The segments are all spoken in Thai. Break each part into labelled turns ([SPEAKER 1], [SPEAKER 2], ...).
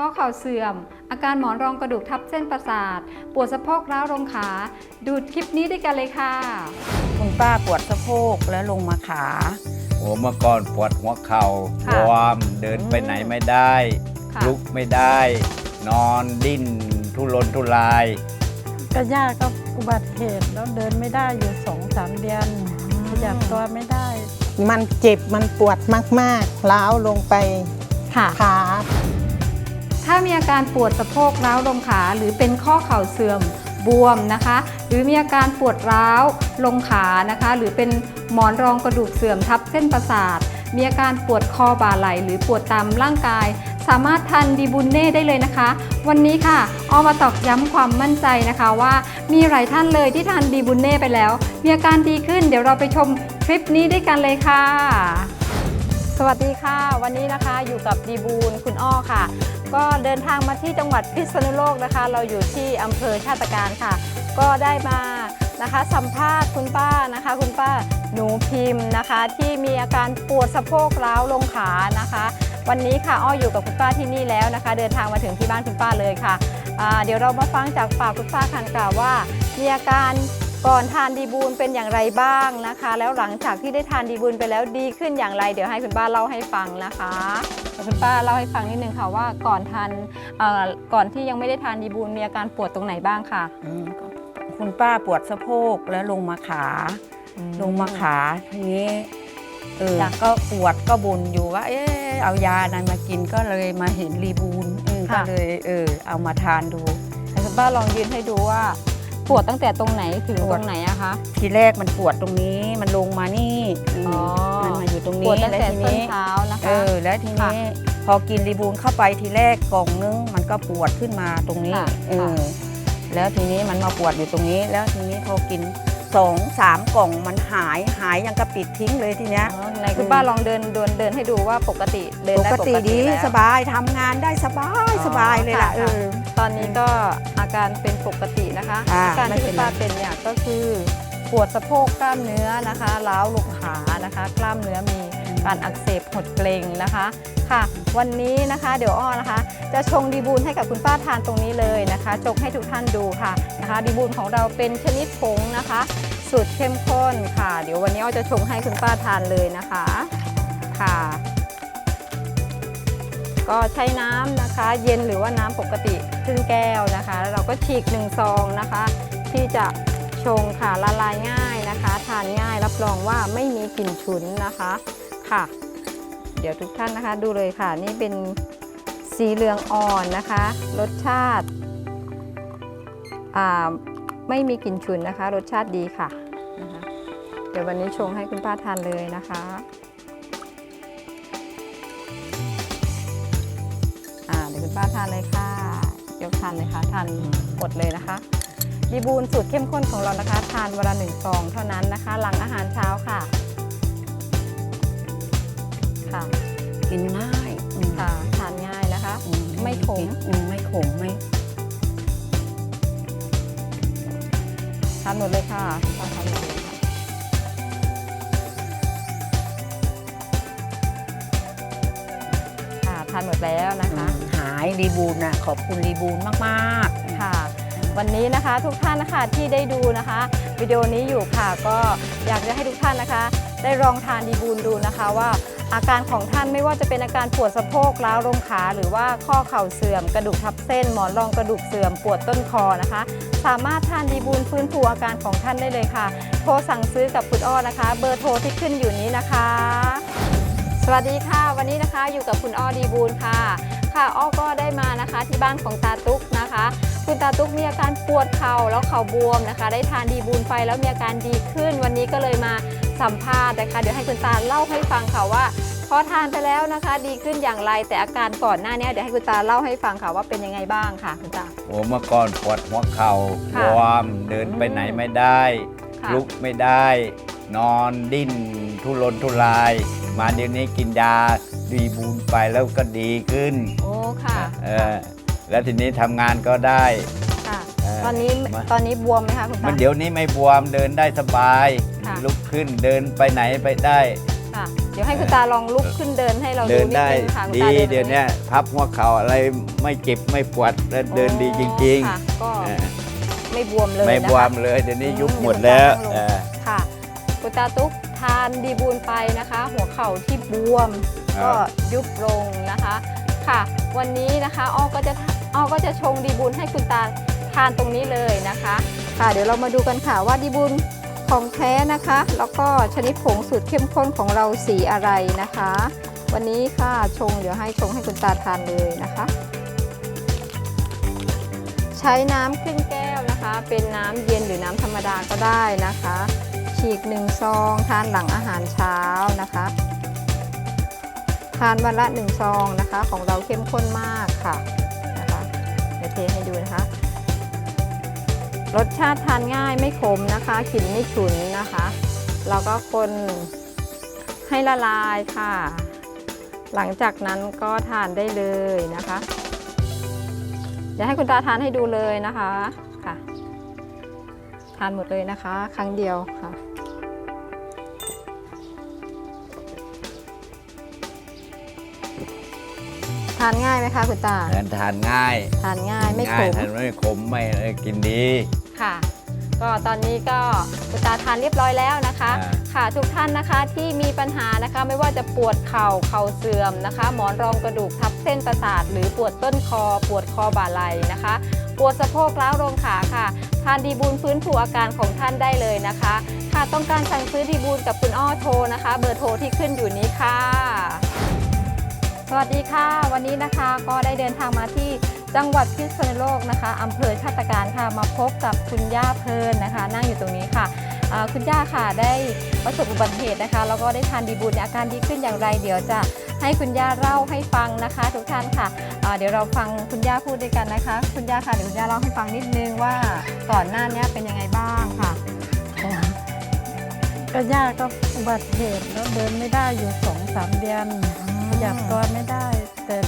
[SPEAKER 1] ข้อเข่าเสื่อม อาการหมอนรองกระดูกทับเส้นประสาท ปวดสะโพกร้าวลงขา ดูคลิปนี้ด้วยกันเลยค่ะ
[SPEAKER 2] คุณป้าปวดสะโพกแล้วลงมาขา
[SPEAKER 3] โอ้เมื่อก่อนปวดหัวเข่า
[SPEAKER 1] ค่ะ
[SPEAKER 3] วอร์มเดินไปไหนไม่ได้
[SPEAKER 1] ค่ะ
[SPEAKER 3] ลุกไม่ได้ นอนดิ้นทุรนทุราย
[SPEAKER 4] ก็ย่าก็อุบัติเหตุแล้วเดินไม่ได้อยู่สองสามเดือนขยับตัวไม่ได้
[SPEAKER 5] มันเจ็บมันปวดมากๆล้าวลงไป
[SPEAKER 1] ค่ะ
[SPEAKER 5] ขา
[SPEAKER 1] ถ้ามีอาการปวดสะโพกร้าวลงขาหรือเป็นข้อเข่าเสื่อมบวมนะคะ หรือมีอาการปวดร้าวลงขานะคะ หรือเป็นหมอนรองกระดูกเสื่อมทับเส้นประสาท มีอาการปวดคอบ่าไหล่หรือปวดตามร่างกาย สามารถทานดีบุญเน่ได้เลยนะคะ วันนี้ค่ะออมาตอกย้ำความมั่นใจนะคะว่ามีหลายท่านเลยที่ทานดีบุญเน่ไปแล้ว มีอาการดีขึ้นเดี๋ยวเราไปชมคลิปนี้ด้วยกันเลยค่ะ สวัสดีค่ะ วันนี้นะคะอยู่กับดีบูลคุณอ้อค่ะ ก็เดินทางมาที่จังหวัดพิษณุโลกนะคะ เราอยู่ที่อำเภอชาติการค่ะ ก็ได้มานะคะสัมภาษณ์คุณป้านะคะ คุณป้าหนูพิมพ์นะคะ ที่มีอาการปวดสะโพกร้าวลงขานะคะ วันนี้ค่ะอ้ออยู่กับคุณป้าที่นี่แล้วนะคะ เดินทางมาถึงที่บ้านคุณป้าเลยค่ะอ่าเดี๋ยวเรามาฟังจากปากคุณป้าคันกล่าวว่ามีอาการ ก่อนทานดีบูลเป็นอย่างไรบ้างนะคะ แล้วหลังจากที่ได้ทานดีบูลไปแล้วดีขึ้นอย่างไร เดี๋ยวให้คุณป้าเล่าให้ฟังนะคะเดี๋ยวคุณป้าเล่าให้ฟังนิดนึงค่ะว่าก่อนทานเอ่อก่อนที่ยังไม่ได้ทานดีบูลมีอาการปวดตรงไหนบ้างค่ะ
[SPEAKER 2] อืมก็คุณป้าปวดสะโพกแล้วลงมาขา ลงมาขาทีนี้เออ
[SPEAKER 1] จ้ะ
[SPEAKER 2] ก็ปวดก็บ่นอยู่ว่า เออเอายานั้นมากินก็เลยมาเห็นรีบูนเออก็เลยเออเอามาทานดู
[SPEAKER 1] ให้คุณป้าลองยืนให้ดูว่า ปวดตั้งแต่ตรงไหนถึง
[SPEAKER 2] ป
[SPEAKER 1] ต
[SPEAKER 2] ว
[SPEAKER 1] ร
[SPEAKER 2] ด
[SPEAKER 1] งไหนอะคะ
[SPEAKER 2] ทีแรกมันปวดตรงนี้มันลงมานี่ม
[SPEAKER 1] อ๋อ
[SPEAKER 2] มันมาอยู่ตรง
[SPEAKER 1] ป
[SPEAKER 2] นี้
[SPEAKER 1] วดตั้ง
[SPEAKER 2] แล้ว
[SPEAKER 1] แต่
[SPEAKER 2] ที
[SPEAKER 1] ส้น
[SPEAKER 2] นี้
[SPEAKER 1] เท้านะคะ
[SPEAKER 2] เออแล้วทีนี้พอกินรีบูนเข้าไปทีแรกกล่องนึงมันก็ปวดขึ้นมาตรงนี้
[SPEAKER 1] ค่ะ
[SPEAKER 2] เออแล้วทีนี้มันมาปวดอยู่ตรงนี้ แล้วทีนี้พอกินสองสามกล่องมันหายหายยังกระปิดทิ้งเลยทีเนี้ย
[SPEAKER 1] อ๋อไหนคุณป้าลองเดินเดินเดินให้ดูว่าปกติเดิน
[SPEAKER 2] ป
[SPEAKER 1] ได้
[SPEAKER 2] ก
[SPEAKER 1] ปก
[SPEAKER 2] ติ
[SPEAKER 1] ติ
[SPEAKER 2] ดี
[SPEAKER 1] แล้ว
[SPEAKER 2] สบายทำงานได้สบายสบายเลยล่ะ
[SPEAKER 1] ค่ะ
[SPEAKER 2] เออ
[SPEAKER 1] ตอนนี้ก็อาการเป็นปกตินะคะ
[SPEAKER 2] อ่า
[SPEAKER 1] อาการที่
[SPEAKER 2] ไม่เป็
[SPEAKER 1] คุณ
[SPEAKER 2] นไร
[SPEAKER 1] ป้าเป็นเนี่ยก็คือปวดสะโพกกล้ามเนื้อนะคะล้าวลงขานะคะ กล้ามเนื้อมีการอักเสบหดเกร็งนะคะค่ะ วันนี้นะคะเดี๋ยวอ้อนะคะ จะชงดีบูลให้กับคุณป้าทานตรงนี้เลยนะคะจกให้ทุกท่านดูค่ะนะคะ ดีบูลของเราเป็นชนิดผงนะคะสูตรเข้มข้นค่ะ เดี๋ยววันนี้อ้อจะชงให้คุณป้าทานเลยนะคะค่ะ ก็ใช้น้ำนะคะ เย็นหรือว่าน้ำปกติครึ่งแก้วนะคะแล้วเราก็ฉีกหนึ่งซองนะคะ ที่จะชงค่ะละลายง่ายนะคะ ทานง่ายรับรองว่าไม่มีกลิ่นฉุนนะคะค่ะ เดี๋ยวทุกท่านนะคะดูเลยค่ะ นี่เป็นสีเหลืองอ่อนนะคะ รสชาติไม่มีกลิ่นฉุนนะคะ รสชาติดีค่ะนะคะเดี๋ยววันนี้ชงให้คุณป้าทานเลยนะคะ คุณป้าทานเลยค่ะ ยกทานเลยค่ะ ทานหมดเลยนะคะดีบูลสูตรเข้มข้นของเรานะคะ ทานวันละหนึ่งซองเท่านั้นนะคะ หลังอาหารเช้าค่ะ ค่ะ
[SPEAKER 2] กินง่ายอืม
[SPEAKER 1] ค่ะทานง่ายนะคะ
[SPEAKER 2] อื
[SPEAKER 1] ไม่ขม
[SPEAKER 2] อืไม่ขมไม่
[SPEAKER 1] ทานหมดเลยค่ะคุณป้าทานหมดเลยค่ะค่ะทานหมดแล้วนะคะ
[SPEAKER 2] หายรีบูนนะขอบคุณรีบูนมากๆ
[SPEAKER 1] ค่ะ วันนี้นะคะทุกท่านนะคะที่ได้ดูนะคะ วิดีโอนี้อยู่ค่ะก็อยากจะให้ทุกท่านนะคะ ได้ลองทานดีบูลดูนะคะว่าอาการของท่านไม่ว่าจะเป็นอาการปวดสะโพกล้าวลงขา หรือว่าข้อเข่าเสื่อม กระดูกทับเส้น หมอนรองกระดูกเสื่อมปวดต้นคอนะคะ สามารถทานดีบูลฟื้นฟูอาการของท่านได้เลยค่ะ โทรสั่งซื้อกับคุณอ้อนะคะ เบอร์โทรที่ขึ้นอยู่นี้นะคะ สวัสดีค่ะ วันนี้นะคะอยู่กับคุณอ้อดีบูลค่ะ ค่ะ อ้อก็ได้มานะคะ ที่บ้านของตาตุ๊กนะคะ คุณตาตุ๊กมีอาการปวดเข่าแล้วเข่าบวมนะคะ ได้ทานดีบูลไปแล้วมีอาการดีขึ้น วันนี้ก็เลยมาสัมภาษณ์นะคะ เดี๋ยวให้คุณตาเล่าให้ฟังค่ะว่าพอทานไปแล้วนะคะ ดีขึ้นอย่างไรแต่อาการก่อนหน้านี้เดี๋ยวให้คุณตาเล่าให้ฟังค่ะว่าเป็นยังไงบ้างค่ะคุณตา
[SPEAKER 3] โอ้เมื่อก่อนปวดหัวเข่า
[SPEAKER 1] ค่ะ
[SPEAKER 3] วอร์มเดินไปไหนไม่ได้
[SPEAKER 1] ค่ะ
[SPEAKER 3] ลุกไม่ได้ นอนดิ้นทุรนทุราย มาเดี๋ยวนี้กินยา ดีบูนไปแล้วก็ดีขึ้น
[SPEAKER 1] โอ้ค่ะ
[SPEAKER 3] เออแล้วทีนี้ทำงานก็ได้
[SPEAKER 1] ค่ะ
[SPEAKER 3] เออ
[SPEAKER 1] ตอนนี้
[SPEAKER 3] มา
[SPEAKER 1] ตอนนี้บวมไหมคะคุณ
[SPEAKER 3] มั
[SPEAKER 1] ตาน
[SPEAKER 3] เดี๋ยวนี้ไม่บวมเดินได้สบาย
[SPEAKER 1] ค่ะ
[SPEAKER 3] ลุกขึ้นเดินไปไหนไปได้
[SPEAKER 1] ค่ะค่ะเดี๋ยวให้คุณตาลองลุกขึ้นเดินให้เรา
[SPEAKER 3] เดิ
[SPEAKER 1] ดู
[SPEAKER 3] น
[SPEAKER 1] นิด
[SPEAKER 3] ได้
[SPEAKER 1] นึงค่ะคุณ
[SPEAKER 3] ดี
[SPEAKER 1] ตา
[SPEAKER 3] เดี๋ยวเนี้ยพับหัวเข่าอะไรไม่เจ็บไม่ปวดแล้วเดินดีจริง
[SPEAKER 1] ค่ะก็
[SPEAKER 3] ๆเออ
[SPEAKER 1] ไม่บวมเลย
[SPEAKER 3] ไม่
[SPEAKER 1] นะคะ
[SPEAKER 3] บวมเลยเดี๋ยวนี้
[SPEAKER 1] อืม
[SPEAKER 3] ยุบหมดแล้ว
[SPEAKER 1] เดี๋ยวคุณตานั่งลง
[SPEAKER 3] เออ
[SPEAKER 1] ค่ะคุณตาตุ๊กทานดีบูนไปนะคะ หัวเข่าที่บวม
[SPEAKER 3] ครั
[SPEAKER 1] ก็ยุบลงนะคะค่ะ วันนี้นะคะอ้อก็จะอ้อก็จะชงดีบูนให้คุณตาทานตรงนี้เลยนะคะ ค่ะเดี๋ยวเรามาดูกันค่ะว่าดีบูนของแท้นะคะ แล้วก็ชนิดผงสูตรเข้มข้นของเราสีอะไรนะคะ วันนี้ค่ะชงเดี๋ยวให้ชงให้คุณตาทานเลยนะคะ ใช้น้ำครึ่งแก้วนะคะ เป็นน้ำเย็นหรือน้ำธรรมดาก็ได้นะคะ ฉีกหนึ่งซองทานหลังอาหารเช้านะคะ ทานวันละหนึ่งซองนะคะ ของเราเข้มข้นมากค่ะนะคะเดี๋ยวเทให้ดูนะคะ รสชาติทานง่ายไม่ขมนะคะกลิ่นไม่ฉุนนะคะ เราก็คนให้ละลายค่ะ หลังจากนั้นก็ทานได้เลยนะคะ เดี๋ยวให้คุณตาทานให้ดูเลยนะคะค่ะ ทานหมดเลยนะคะ ครั้งเดียวค่ะ ทานง่ายไหมคะคุณตา
[SPEAKER 3] ทานทานง่าย
[SPEAKER 1] ทานง่ายไม่ข
[SPEAKER 3] ง่าย
[SPEAKER 1] ม
[SPEAKER 3] ทานไม่ขมไม่เออกินดี
[SPEAKER 1] ค่ะ ก็ตอนนี้ก็คุณตาทานเรียบร้อยแล้วนะคะ
[SPEAKER 3] อ่า
[SPEAKER 1] ค่ะทุกท่านนะคะที่มีปัญหานะคะไม่ว่าจะปวดเข่าเข่าเสื่อมนะคะ หมอนรองกระดูกทับเส้นประสาท หรือปวดต้นคอ ปวดคอบ่าไหล่นะคะ ปวดสะโพกล้าวโรงขาค่ะ ทานดีบูลฟื้นฟูอาการของท่านได้เลยนะคะ ค่ะต้องการสั่งซื้อดีบูลกับคุณอ้อโทรนะคะ เบอร์โทรที่ขึ้นอยู่นี้ค่ะ สวัสดีค่ะ วันนี้นะคะก็ได้เดินทางมาที่จังหวัดพิษณุโลกนะคะอำเภอชาติการค่ะมาพบกับคุณย่าเพลินนะคะ นั่งอยู่ตรงนี้ค่ะคุณย่าค่ะได้ประสบอุบัติเหตุนะคะ แล้วก็ได้ทานดีบูลอาการดีขึ้นอย่างไร เดี๋ยวจะให้คุณย่าเล่าให้ฟังนะคะ ทุกท่านค่ะอ่าเดี๋ยวเราฟังคุณย่าพูดด้วยกันนะคะ คุณย่าค่ะเดี๋ยวคุณย่าเล่าให้ฟังนิดนึงว่าก่อนหน้านี้เป็นยังไงบ้างค่ะ
[SPEAKER 4] ก็ย่าก็อุบัติเหตุแล้วเดินไม่ได้อยู่สองสามเดือน ยับตัวไม่ได้ แต่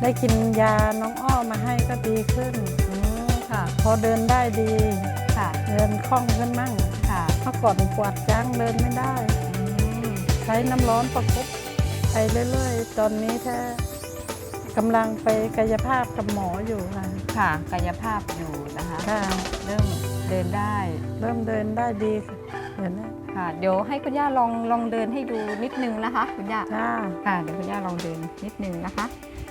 [SPEAKER 4] ได้กินยาน้องอ้อมาให้ก็ดีขึ้น
[SPEAKER 1] อืมค่ะ
[SPEAKER 4] พอเดินได้ดี
[SPEAKER 1] ค่ะ
[SPEAKER 4] เดินคล่องขึ้นมั่ง
[SPEAKER 1] ค่ะ
[SPEAKER 4] เมื่อก่อนปวดจังเดินไม่ได้
[SPEAKER 1] อืม
[SPEAKER 4] ใช้น้ำร้อนประคบไปเรื่อยๆ ตอนนี้แท้กำลังไปกายภาพกับหมออยู่ค่ะ
[SPEAKER 1] ค่ะ กายภาพอยู่นะคะ
[SPEAKER 4] ค่ะ
[SPEAKER 1] เริ่มเดินได้
[SPEAKER 4] เริ่มเดินได้ดีเห็นไหม
[SPEAKER 1] ค่ะเดี๋ยวให้คุณย่าลองลองเดินให้ดูนิดนึงนะคะ คุณย่า
[SPEAKER 4] จ้า
[SPEAKER 1] ค่ะเดี๋ยวคุณย่าลองเดินนิดนึงนะคะ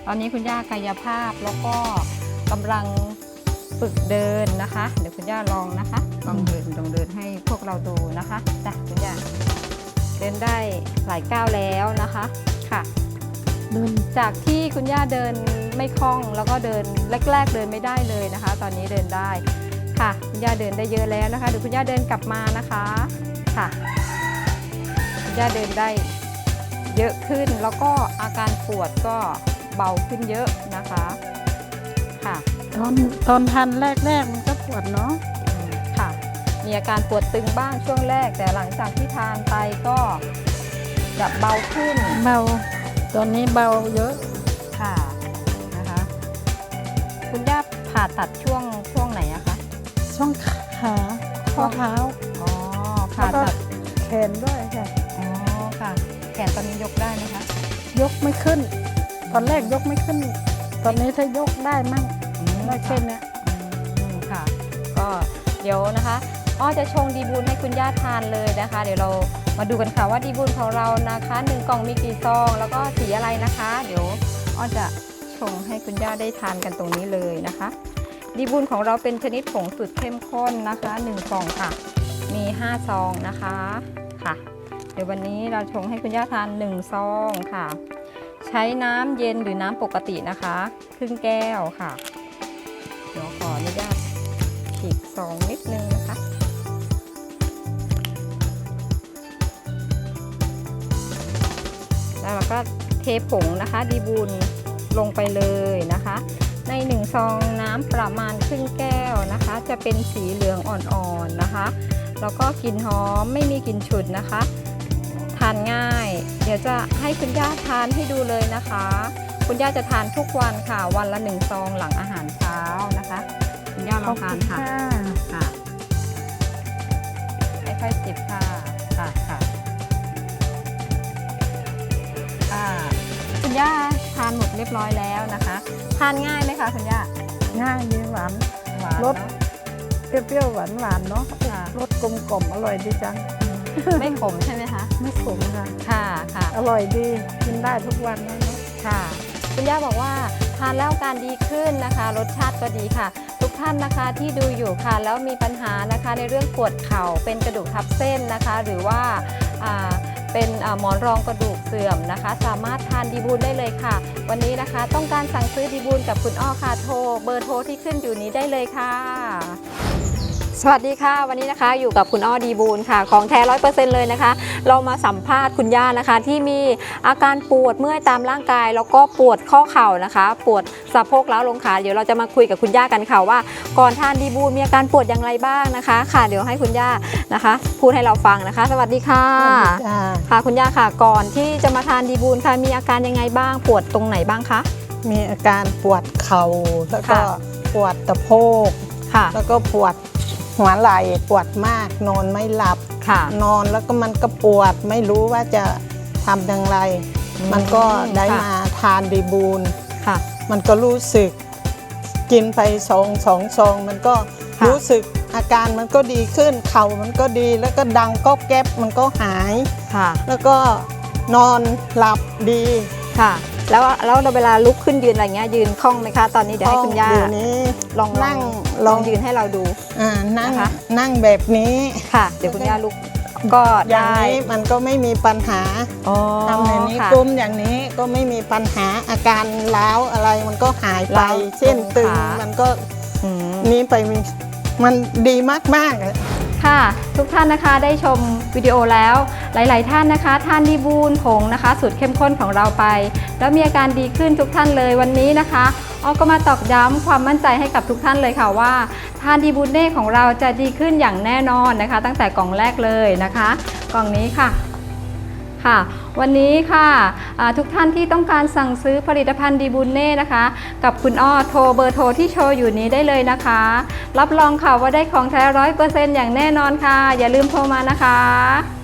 [SPEAKER 1] ตอนนี้คุณย่ากายภาพแล้วก็กำลังฝึกเดินนะคะ เดี๋ยวคุณย่าลองนะคะ ลองเดินลองเดินให้พวกเราดูนะคะจ้ะคุณย่าเดินได้หลายก้าวแล้วนะคะค่ะ
[SPEAKER 4] เดิน
[SPEAKER 1] จากที่คุณย่าเดินไม่คล่องแล้วก็เดินแรก ๆ เดินไม่ได้เลยนะคะ ตอนนี้เดินได้ค่ะคุณย่าเดินได้เยอะแล้วนะคะเดี๋ยวคุณย่าเดินกลับมานะคะ ค่ะคุณย่าเดินได้เยอะขึ้นแล้วก็อาการปวดก็เบาขึ้นเยอะนะคะค่ะ
[SPEAKER 4] ตอนตอนทันแรกๆมันก็ปวดเนาะ
[SPEAKER 1] อืมค่ะ มีอาการปวดตึงบ้างช่วงแรก แต่หลังจากที่ทานไปก็จะเบาขึ้น
[SPEAKER 4] เบาตอนนี้เบาเยอะ
[SPEAKER 1] ค่ะนะคะคุณย่าผ่าตัดช่วงช่วงไหนอะคะ
[SPEAKER 4] ช่องขาข้อเท้า
[SPEAKER 1] อ๋อ ผ่าตัด
[SPEAKER 4] แขนด้วยค่ะ
[SPEAKER 1] อ๋อค่ะ แขนตอนนี้ยกได้ไหมคะ
[SPEAKER 4] ยกไม่ขึ้น ตอนแรกยกไม่ขึ้น ตอนนี้ถ้ายกได้มั่ง
[SPEAKER 1] อืม
[SPEAKER 4] ได้แค่เนี้ย
[SPEAKER 1] อืมค่ะก็เดี๋ยวนะคะอ้อจะชงดีบูลให้คุณย่าทานเลยนะคะ เดี๋ยวเรามาดูกันค่ะว่าดีบูลของเรานะคะหนึ่งกล่องมีกี่ซอง แล้วก็สีอะไรนะคะ เดี๋ยวอ้อจะชงให้คุณย่าได้ทานกันตรงนี้เลยนะคะ ดีบูลของเราเป็นชนิดผงสุดเข้มข้นนะคะ1กล่องค่ะ มี 5 ซองนะคะค่ะ เดี๋ยววันนี้เราชงให้คุณย่าทาน 1 ซองค่ะ ใช้น้ำเย็นหรือน้ำปกตินะคะ ครึ่งแก้วค่ะ เดี๋ยวขออนุญาตฉีกซองนิดนึงนะคะแล้วเราก็เทผงนะคะดีบุญลงไปเลยนะคะ ในหนึ่งซองน้ำประมาณครึ่งแก้วนะคะ จะเป็นสีเหลืองอ่อนๆนะคะ แล้วก็กลิ่นหอมไม่มีกลิ่นฉุนนะคะ ทานง่าย เดี๋ยวจะให้คุณย่าทานให้ดูเลยนะคะ คุณย่าจะทานทุกวันค่ะ วันละหนึ่งซองหลังอาหารเช้านะคะ คุณย่าลองทานค่ะค่ะค่อยๆจิบค่ะค่ะค่ะคุณย่าทานหมดเรียบร้อยแล้วนะคะ ทานง่ายไหมคะคุณย่า
[SPEAKER 4] ง่ายดีหวาน
[SPEAKER 1] หวาน
[SPEAKER 4] รส เปรี้ยวๆหวานหวานๆเนาะ
[SPEAKER 1] ค่ะ
[SPEAKER 4] รสกลมกล่อมอร่อยดีจัง
[SPEAKER 1] ไม่ขมใช่ไหมคะ
[SPEAKER 4] ไม่ขมค่ะ
[SPEAKER 1] ค่ะค่ะ
[SPEAKER 4] อร่อยดีกินได้ทุกวันนะเนาะ
[SPEAKER 1] ค่ะ คุณย่าบอกว่าทานแล้วอาการดีขึ้นนะคะ รสชาติก็ดีค่ะ ทุกท่านนะคะที่ดูอยู่ค่ะ แล้วมีปัญหานะคะในเรื่องปวดเข่าเป็นกระดูกทับเส้นนะคะ หรือว่าอ่าเป็นอ่าหมอนรองกระดูกเสื่อมนะคะ สามารถทานดีบูลได้เลยค่ะ วันนี้นะคะต้องการสั่งซื้อดีบูลกับคุณอ้อค่ะโทรเบอร์โทรที่ขึ้นอยู่นี้ได้เลยค่ะ สวัสดีค่ะ วันนี้นะคะอยู่กับคุณอ้อดีบูลค่ะ ของแท้ร้อยเปอร์เซ็นต์เลยนะคะ เรามาสัมภาษณ์คุณย่านะคะ ที่มีอาการปวดเมื่อยตามร่างกาย แล้วก็ปวดข้อเข่านะคะ ปวดสะโพกล้าวลงขาเดี๋ยวเราจะมาคุยกับคุณย่ากันค่ะว่า ก่อนทานดีบูลมีอาการปวดอย่างไรบ้างนะคะ ค่ะเดี๋ยวให้คุณย่านะคะ พูดให้เราฟังนะคะ สวัสดีค่ะ
[SPEAKER 5] จ้า
[SPEAKER 1] ค่ะคุณย่าค่ะก่อนที่จะมาทานดีบูลค่ะมีอาการยังไงบ้าง ปวดตรงไหนบ้างคะ
[SPEAKER 5] มีอาการปวดเข่าแล้วก็
[SPEAKER 1] ค่ะ
[SPEAKER 5] ปวดตะโพก
[SPEAKER 1] ค่ะ
[SPEAKER 5] แล้วก็ปวด หัวไหล่ปวดมาก นอนไม่หลับ
[SPEAKER 1] ค่ะ
[SPEAKER 5] นอนแล้วก็มันก็ปวดไม่รู้ว่าจะทำอย่างไร มันก็ได้
[SPEAKER 1] ค่ะ
[SPEAKER 5] มาทานดีบูล
[SPEAKER 1] ค่ะ
[SPEAKER 5] มันก็รู้สึกกินไปสองสองซองมันก็
[SPEAKER 1] ค่ะ
[SPEAKER 5] รู้สึกอาการมันก็ดีขึ้นเข่ามันก็ดีแล้วก็ดังก็แก๊บมันก็หาย
[SPEAKER 1] ค่ะ
[SPEAKER 5] แล้วก็นอนหลับดี
[SPEAKER 1] ค่ะ แล้วแล้วเราเวลาลุกขึ้นยืนอะไรเงี้ยยืนคล่องไหมคะ ตอนนี้เดี๋ยวให้คุณย่า
[SPEAKER 5] เดี๋ยวนี้
[SPEAKER 1] ลอง
[SPEAKER 5] นั่ง
[SPEAKER 1] ล
[SPEAKER 5] ล
[SPEAKER 1] อ
[SPEAKER 5] องง
[SPEAKER 1] ยืนให้เราดู
[SPEAKER 5] อ่านั่ง
[SPEAKER 1] นะคะ
[SPEAKER 5] นั่งแบบนี้
[SPEAKER 1] ค่ะ เดี๋ยวคุณย่าลุกก็
[SPEAKER 5] อย่าง
[SPEAKER 1] ได้
[SPEAKER 5] นี้มันก็ไม่มีปัญหา
[SPEAKER 1] อ๋อ
[SPEAKER 5] ทำอย่างนี้
[SPEAKER 1] ค่ะ
[SPEAKER 5] กลุ้มอย่างนี้ก็ไม่มีปัญหาอาการล้าวอะไรมันก็หายไป
[SPEAKER 1] ล้าว
[SPEAKER 5] เส้นตึง
[SPEAKER 1] ตรงขา
[SPEAKER 5] มันก็
[SPEAKER 1] อืม
[SPEAKER 5] นี้ไปมีมันดีมากๆอะ
[SPEAKER 1] ค่ะ ทุกท่านนะคะได้ชมวิดีโอแล้ว หลาย ๆ ท่านนะคะ ท่านดีบูนผงนะคะสูตรเข้มข้นของเราไป แล้วมีอาการดีขึ้นทุกท่านเลยวันนี้นะคะอ้อก็มาตอกย้ำความมั่นใจให้กับทุกท่านเลยค่ะว่าทานดีบูนเน่ของเราจะดีขึ้นอย่างแน่นอนนะคะ ตั้งแต่กล่องแรกเลยนะคะ กล่องนี้ค่ะ ค่ะ วันนี้ค่ะทุกท่านที่ต้องการสั่งซื้อผลิตภัณฑ์ดีบุนเน่นะคะ กับคุณอ้อโทรเบอร์โทรที่โชว์อยู่นี้ได้เลยนะคะ รับรองค่ะว่าได้ของแท้ร้อยเปอร์เซ็นต์อย่างแน่นอนค่ะ อย่าลืมโทรมานะคะ